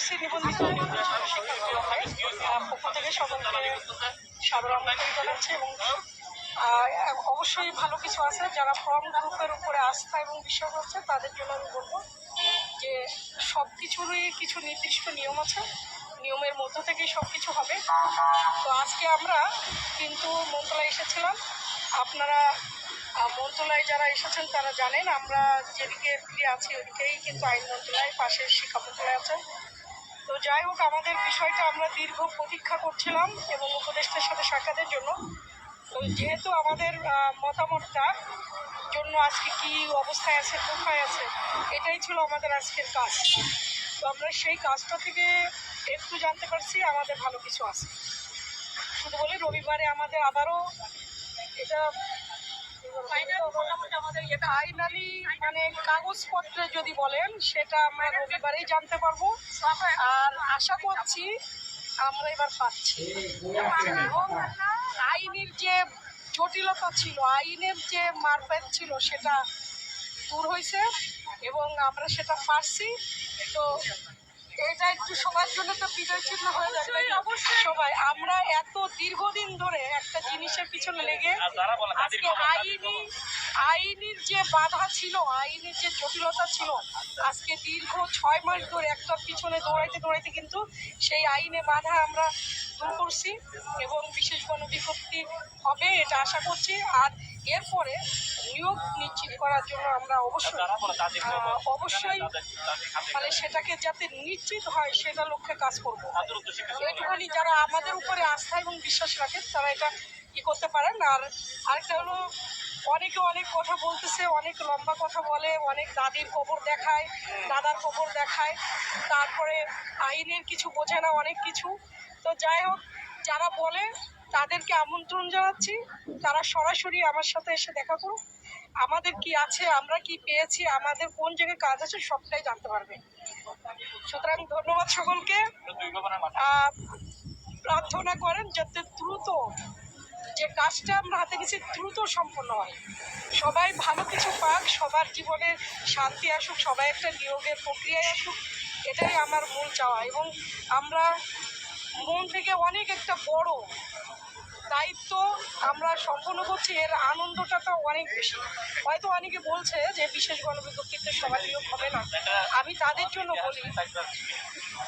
SSC নিবন্ধিত পক্ষ থেকে সকলকে সাদর জানাচ্ছি এবং অবশ্যই ভালো কিছু আছে। যারা ফর্ম গ্রুপের উপরে আস্থা এবং বিশ্বাস হচ্ছে তাদের জন্য আমি বলব যে সব কিছুরই কিছু নির্দিষ্ট নিয়ম আছে। নিয়মের মধ্য থেকেই সব কিছু হবে। তো আজকে আমরা কিন্তু মন্ত্রণালয়ে এসেছিলাম। আপনারা মন্ত্রণালয়ে যারা এসেছেন, তারা জানেন আমরা যেদিকে ফিরে আছি, ওদিকেই কিন্তু আইন মন্ত্রণালয় পাশের শিক্ষা মন্ত্রণালয় আছে। তো যাই হোক, আমাদের বিষয়টা আমরা দীর্ঘ প্রতীক্ষা করছিলাম এবং উপদেষ্টার সাথে সাক্ষাতের জন্য। তো যেহেতু আমাদের মতামতটা, জন্য আজকে কি অবস্থায় আছে, কোথায় আছে, এটাই ছিল আমাদের আজকের কাজ। তো আমরা সেই কাজটা থেকে একটু জানতে পারছি, আমাদের ভালো কিছু আছে। শুধু বলি রবিবারে আমাদের আবারও এটা ফাইনালি মানে কাগজপত্রে যদি বলেন, সেটা আমরা রবিবারেই জানতে পারব। আর আশা করছি আমরা এবার পাচ্ছি। আইনের যে জটিলতা ছিল, আইনের যে মারপ্যাচ ছিল, সেটা দূর হয়েছে এবং আমরা সেটা পারছি। তো এটা একটু সবার জন্য তো বিজয় চিহ্ন হয়ে যাবে। অবশ্যই সবাই আমরা এত দীর্ঘদিন ধরে একটা জিনিসের পিছনে লেগে আজকে আইনি আইনের যে বাধা ছিল আইনের যে জটিলতা ছিল আজকে দীর্ঘ ছয় মাস ধরে একটা পিছনে দৌড়াইতে দৌড়াইতে কিন্তু সেই আইনে বাধা আমরা দূর করছি এবং বিশেষ গণবিজ্ঞপ্তি হবে এটা আশা করছি। আর এরপরে নিয়োগ নিশ্চিত করার জন্য আমরা অবশ্যই অবশ্যই মানে সেটাকে যাতে নিশ্চিত হয় সেটা লক্ষ্যে কাজ করব। এইটুখানি যারা আমাদের উপরে আস্থা এবং বিশ্বাস রাখেন তারা এটা ই করতে পারেন। আর আরেকটা হলো অনেকে অনেক কথা বলতেছে অনেক লম্বা কথা বলে অনেক দাদির কবর দেখায় দাদার কবর দেখায় তারপরে আইনের কিছু বোঝে না অনেক কিছু। তো যাই হোক যারা বলে তাদেরকে আমন্ত্রণ জানাচ্ছি। তারা সরাসরি আমার সাথে এসে দেখা করুক। আমাদের কি আছে, আমরা কি পেয়েছি, আমাদের কোন জায়গায় কাজ আছে সবটাই জানতে পারবে। সুতরাং ধন্যবাদ সকলকে। প্রার্থনা করেন যাতে দ্রুত যে কাজটা আমরা হাতে গেছি দ্রুত সম্পন্ন হয়। সবাই ভালো কিছু পাক, সবার জীবনে শান্তি আসুক, সবাই একটা নিয়োগের প্রক্রিয়ায় আসুক, এটাই আমার মূল চাওয়া। এবং আমরা মন থেকে অনেক একটা বড় দায়িত্ব আমরা সম্পন্ন করছি, এর আনন্দটা তো অনেক বেশি। হয়তো অনেকে বলছে যে বিশেষ গণবিজ্ঞপ্তিতে সবাই নিয়োগ হবে না। আমি তাদের জন্য বলি,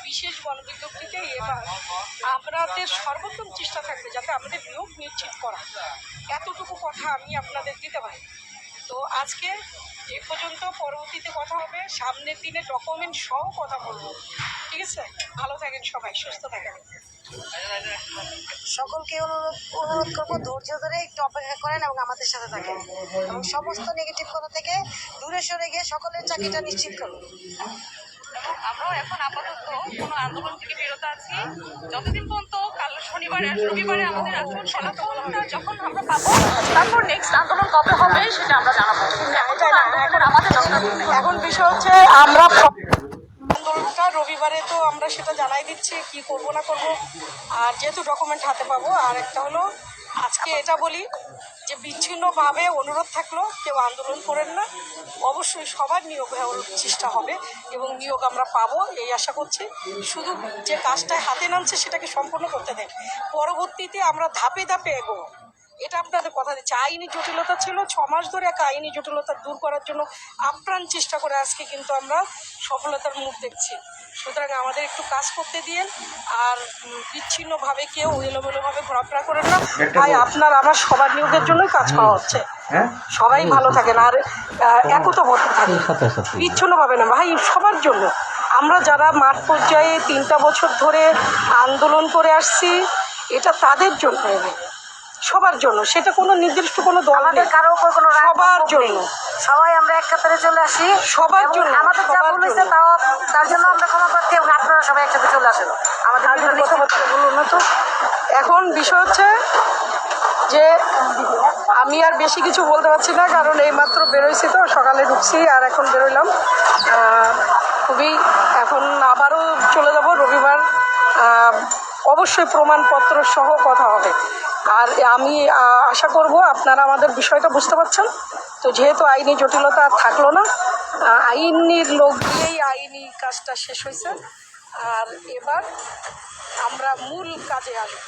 বিশেষ গণবিজ্ঞপ্তিতে এবার আপনাদের সর্বোত্তম চেষ্টা থাকবে যাতে আমাদের নিয়োগ নিশ্চিত করা। এতটুকু কথা আমি আপনাদের দিতে পারি। তো আজকে এ পর্যন্ত পরবর্তীতে কথা হবে। সামনের দিনে ডকুমেন্ট সহ কথা বলব। ঠিক আছে? ভালো থাকেন সবাই, সুস্থ থাকেন। সকলকে অনুরোধ অনুরোধ করব ধৈর্য ধরে একটু অপেক্ষা করেন এবং আমাদের সাথে থাকেন। এবং সমস্ত নেগেটিভ কথা থেকে দূরে সরে গিয়ে সকলের চাকরিটা নিশ্চিত করুন। আমরাও এখন আপাতত কোনো আন্দোলন থেকে বিরত আছি। যতদিন পর্যন্ত কাল শনিবারে আর রবিবারে আমাদের আসল ফলাফলটা যখন আমরা পাবো তারপর নেক্সট আন্দোলন কবে হবে সেটা আমরা জানাব। এখন আমাদের এখন বিষয় হচ্ছে আমরা আন্দোলনটা রবিবারে তো আমরা সেটা জানাই দিচ্ছি কি করব না করব। আর যেহেতু ডকুমেন্ট হাতে পাবো আর একটা হলো আজকে এটা বলি যে বিচ্ছিন্নভাবে অনুরোধ থাকল কেউ আন্দোলন করেন না। অবশ্যই সবার নিয়োগ হওয়ার চেষ্টা হবে এবং নিয়োগ আমরা পাবো এই আশা করছি। শুধু যে কাজটায় হাতে নামছে সেটাকে সম্পূর্ণ করতে দেন। পরবর্তীতে আমরা ধাপে ধাপে এগোবো। এটা আপনাদের কথা দিচ্ছি। আইনি জটিলতা ছিল ছ মাস ধরে এক আইনি জটিলতা দূর করার জন্য আপ্রাণ চেষ্টা করে আজকে কিন্তু আমরা সফলতার মুখ দেখছি। সুতরাং আমাদের একটু কাজ করতে দিয়েন আর বিচ্ছিন্নভাবে কেউ এলোমেলোভাবে ঘোরাফেরা করেন না। তাই আপনার আমার সবার নিয়োগের জন্যই কাজ করা হচ্ছে। হ্যাঁ? সবাই ভালো থাকেন আর একতাবদ্ধ থাকেন বিচ্ছিন্নভাবে না ভাই সবার জন্য। আমরা যারা মাঠ পর্যায়ে তিনটা বছর ধরে আন্দোলন করে আসছি এটা তাদের জন্য। সবার জন্য। সেটা কোনো নির্দিষ্ট কোনো দল আমাদের কারও উপর কোনো রাগ সবার ক্ষোভ জন্য। সবাই আমরা এক কাতারে চলে আসি। সবার এবং জন্য, আমাদের যা সবার ভুল হয়েছে জন্য। তাও তার জন্য আমরা ক্ষমা প্রার্থী এবং আপনারা সবাই একসাথে চলে আসেন। আমাদের তাদের বিরুদ্ধে কথাবার্তা না তো। এখন বিষয় হচ্ছে যে আমি আর বেশি কিছু বলতে পারছি না কারণ এইমাত্র বেরোইছি তো সকালে ঢুকছি আর এখন বেরোইলাম। আহ, খুবই এখন আবারও চলে যাব রবিবার। আহ, অবশ্যই প্রমাণপত্র সহ কথা হবে। আর আমি আশা করব আপনারা আমাদের বিষয়টা বুঝতে পারছেন। তো যেহেতু আইনি জটিলতা থাকল না আইনের লোক দিয়েই আইনি কাজটা শেষ হয়েছে। আর এবার আমরা মূল কাজে আসব।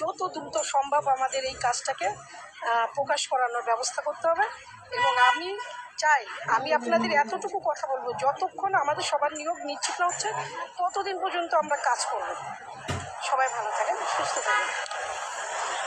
যত দ্রুত সম্ভব আমাদের এই কাজটাকে প্রকাশ করানোর ব্যবস্থা করতে হবে। এবং আমি চাই, আমি আপনাদের এতটুকু কথা বলব, যতক্ষণ আমাদের সবার নিয়োগ নিশ্চিত না হচ্ছে, ততদিন পর্যন্ত আমরা কাজ করব। সবাই ভালো থাকেন, সুস্থ থাকেন।